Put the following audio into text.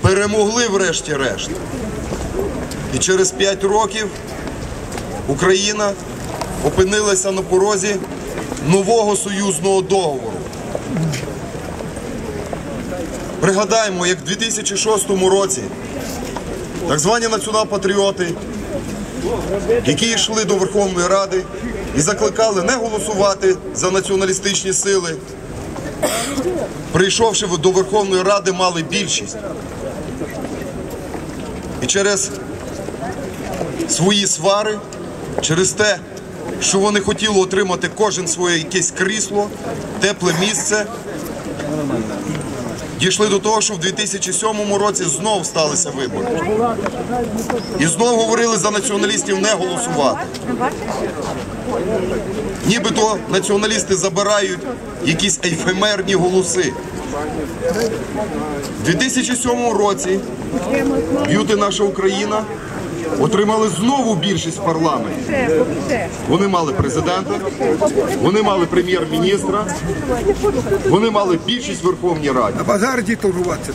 перемогли врешті-решт. І через 5 років Україна опинилася на порозі нового союзного договору. Пригадаємо, як в 2006 році так звані націонал-патріоти, які йшли до Верховної Ради і закликали не голосувати за націоналістичні сили, прийшовши до Верховної Ради, мали більшість. І через свої свари, через те, що вони хотіли отримати кожен своє якесь крісло, тепле місце, дійшли до того, що в 2007 році знов сталися вибори. І знов говорили за націоналістів не голосувати. Нібито націоналісти забирають якісь ефемерні голоси. У 2007 році Б'юти наша Україна отримали знову більшість в парламенті. Вони мали президента, вони мали прем'єр-міністра, вони мали більшість в Верховній Раді. А базар йди торгуватися.